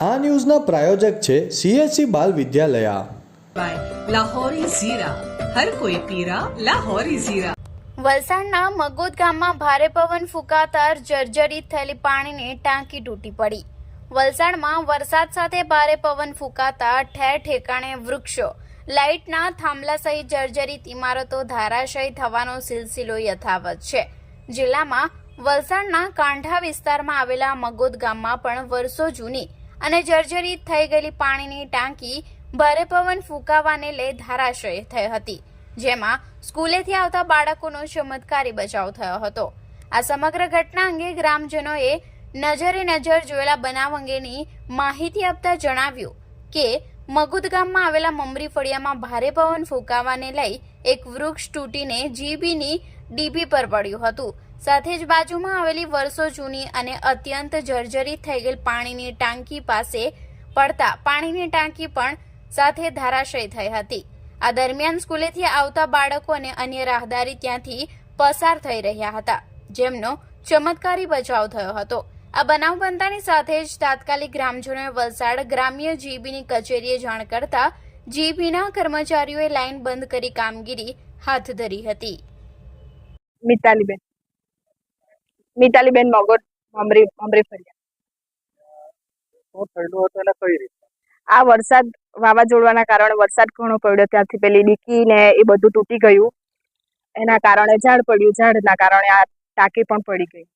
આ ન્યૂઝના પ્રાયોજક છે સીએસસી બાલ વિદ્યાલયા. લાહોરી ઝીરા. લાહોરી વલસાડના મગોદ ગામમાં ભારે પવન ફૂંકાતા જર્જરિત થયેલી પાણીની ટાંકી તૂટી પડી. વલસાડમાં વરસાદ સાથે ભારે પવન ફૂંકાતા ઠેર ઠેકાણે વૃક્ષો લાઇટના થાંભલા સહિત જર્જરિત ઇમારતો ધારાશય થવાનો સિલસિલો યથાવત છે. જિલ્લામાં વલસાડના કાંઠા વિસ્તારમાં આવેલા મગોદ ગામમાં પણ વર્ષો જૂની અને જર્જરિત થઈ ગયેલી પાણીની ટાંકી ભારે પવન ફૂંકાવાને લઈ ધારાશય થઈ હતી, જેમાં સ્કૂલેથી આવતા બાળકોનો ચમત્કારી બચાવ થયો હતો. આ સમગ્ર ઘટના અંગે ગ્રામજનોએ નજરે નજર જોયેલા બનાવ અંગેની માહિતી આપતા જણાવ્યું કે, મગુદ ગામમાં આવેલા મમરી ફળિયામાં ભારે પવન ફૂંકાવાને લઈ એક વૃક્ષ તૂટીને જીબીની ડીબી પર પડ્યું હતું. સાથે જ બાજુમાં આવેલી વર્ષો જૂની અને અત્યંત જર્જરિત થઈ ગયેલ પાણીની ટાંકી પાસે પડતા પાણીની ટાંકી પણ સાથે ધારાશય થઈ હતી. આ દરમિયાન સ્કૂલેથી આવતા બાળકો અને અન્ય રાહદારી ત્યાંથી પસાર થઈ રહ્યા હતા, જેમનો ચમત્કારી બચાવ થયો હતો. આ બનાવ બનતાની સાથે જ તાત્કાલિક ગ્રામજનોએ વલસાડ ગ્રામ્ય જીબીની કચેરીએ જાણ કરતા જીબીના કર્મચારીઓએ લાઇન બંધ કરી કામગીરી હાથ ધરી હતી. મિતાલીબેન. મિતાલીબેન મોગોટ મમરી મમરી ફરિયા. આ વરસાદ વાવાઝોડવાના કારણે વરસાદ ઘણો પડ્યો. ત્યાંથી પેલી ડીકી ને એ બધું તૂટી ગયું. એના કારણે ઝાડ પડ્યું. ઝાડના કારણે આ ટાંકી પણ પડી ગઈ.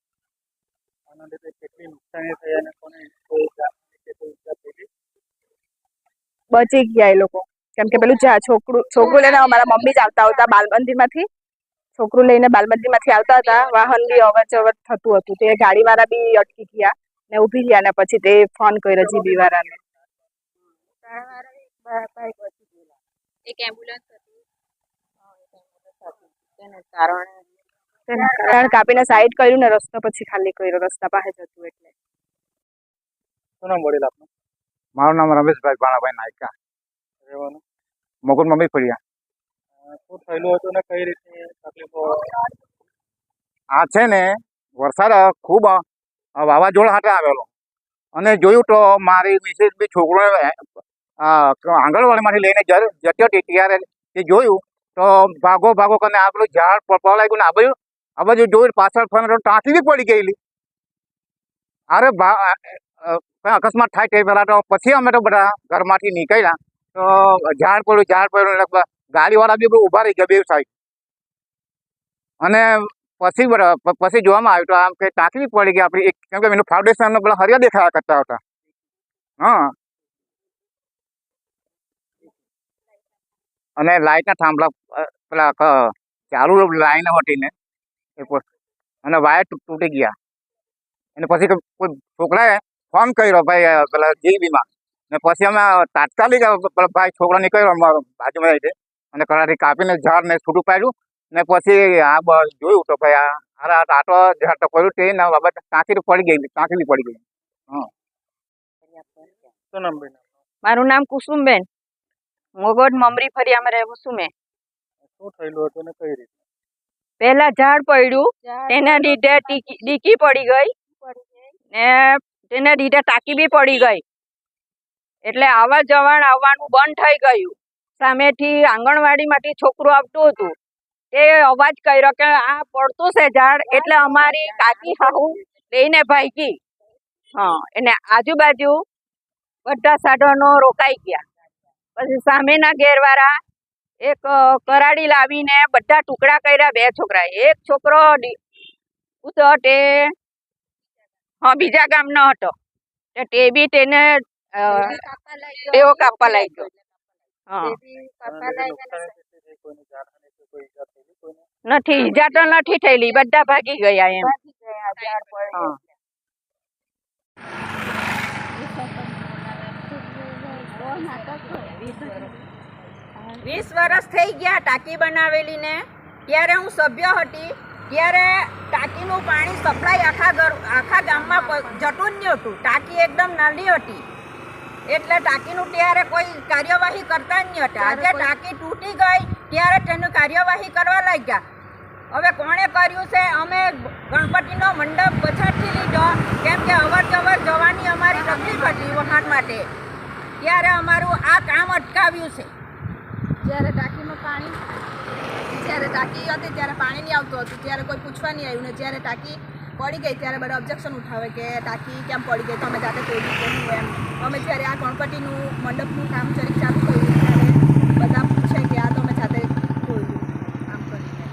બચી ગયા એ લોકો. કેમ કે પેલું જ્યાં છોકરું છોકરું લઈને અમારા મમ્મી જ આવતા હતા બાલ મંદિરમાંથી છોકરું લઈને બાલ મંદિરમાંથી આવતા હતા. વાહન બી અવર જવર થતું હતું. તે ગાડી વાળા બી અટકી ગયા ને ઊભી રહ્યા ને પછી તે ફોન કર્યો જીબી વાળાને તેને કારણ કાપીને સાઈડ કર્યું ને રસ્તો પછી ખાલી કર્યો. રસ્તા પાસે જતું એટલે. શું નામ વડીલ આપનું? મારું નામ રમેશભાઈ ભાણાભાઈ નાયકા. રહેવાનું. મગુર મમ્મી ફળિયા શું થયેલું હતું ને કઈ રીતની તકલીફો? આ છે ને વરસાદ ખૂબ વાવાઝોડા હાથે આવેલો. અને જોયું તો મારી મિસિસ બી છોકરો આંગણવાડીમાંથી લઈને જતી હતી ત્યારે તે જોયું તો ભાગો ભાગો કરીને આ પેલું ઝાડ પ- ગયું ને આ બાજુ આ બાજુ જોયું પાછળ ફરીને તો ટાંકી બી પડી ગયેલી. અરે અકસ્માત થાય તે પહેલાં તો પછી અમે તો બધા ઘરમાંથી નીકળ્યા. ઝાડ પડ્યું ઝાડ પડ્યું ગાડીવાળા બી ઊભા રહી ગયા બે સાઈડ અને પછી પછી જોવામાં આવ્યું તો આમ કે ટાંકી પડી ગઈ આપણી કેમ કે એનું ફાઉન્ડેશન પેલા હરિયા દેખાયા કરતા હતા. હા. અને લાઇટના થાંભલા પેલા ચાલુ લાઈન હતી ને અને વાયર તૂટી ગયા. અને પછી કોઈ છોકરાએ ફોન કર્યો, ભાઈ પેલા જીબીમાં ને પછી અમે તાત્કાલિક ભાઈ છોકરો નીકળ્યો અમારો બાજુમાં રહે છે અને કળાથી કાપીને ઝાડ ને છૂટું પાડ્યું ને પછી આ જોયું તો ભાઈ આ અરે આટો ઝાડ તો પડ્યું તે ના બાબત ટાંકી પડી ગઈ બી પડી ગઈ. શું નામ બેન મારું નામ કુસુમબેન. મોગોડ મમરી ફરિયામાં રહેવું છું મેં. શું થયેલું હતું અને કઈ રીતે? પહેલા ઝાડ પડ્યું તેના લીધે ટીકી- ડીકી પડી ગઈ. ને તેના લીધે ટાંકી બી પડી ગઈ. એટલે આવવા જવાણ આવવાનું બંધ થઈ ગયું. સામેથી આંગણવાડીમાંથી છોકરું આવતું હતું. તે અવાજ કર્યો કે આ પડતું છે ઝાડ એટલે અમારી કાકી હાહુ લઈને ભાગી. હા, એને આજુબાજુ બધા સાધનો રોકાઈ ગયા. પછી સામેના ઘેરવાળા એક કરાડી લાવીને બધા ટુકડા કર્યા બે છોકરા એક છોકરો ઉતો તે, હા, બીજા ગામનો હતો. તે બી તેને તેઓ કાપવા લાગ્યો નથી ઈજા તો નથી થયેલી બધા ભાગી ગયા એમ વીસ વર્ષ થઈ ગયા ટાંકી બનાવેલી ને ત્યારે હું સભ્ય હતી ત્યારે ટાંકીનું પાણી સપ્લાય આખા ઘર આખા ગામમાં જતું જ નહીં હતું ટાંકી એકદમ નાની હતી. એટલે ટાંકીનું ત્યારે કોઈ કાર્યવાહી કરતા જ નહીં હતા. આજે ટાંકી તૂટી ગઈ ત્યારે તેની કાર્યવાહી કરવા લાગ્યા. હવે કોણે કર્યું છે? અમે ગણપતિનો મંડપ પછાડથી લીધો. કેમ કે અવર જવર જવાની અમારી તકલીફ હતી વહાણ માટે. ત્યારે અમારું આ કામ અટકાવ્યું છે. જ્યારે ટાંકીમાં પાણી જ્યારે ટાંકી હતી ત્યારે પાણી નહીં આવતું હતું. ત્યારે કોઈ પૂછવા નહીં આવ્યું ને જ્યારે ટાંકી પડી ગઈ ત્યારે બધા ઓબ્જેક્શન ઉઠાવે કે ટાંકી કેમ પડી ગઈ? તો અમે જાતે તોડી કે હું એમ. અમે જ્યારે આ ગણપતિનું મંડપનું કામ જરીક ચાલુ કર્યું ત્યારે બધા પૂછે કે આ તો અમે જાતે તોડ્યું કામ કરીને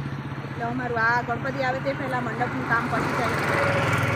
એટલે અમારું આ ગણપતિ આવે તે પહેલાં મંડપનું કામ પતી જાય.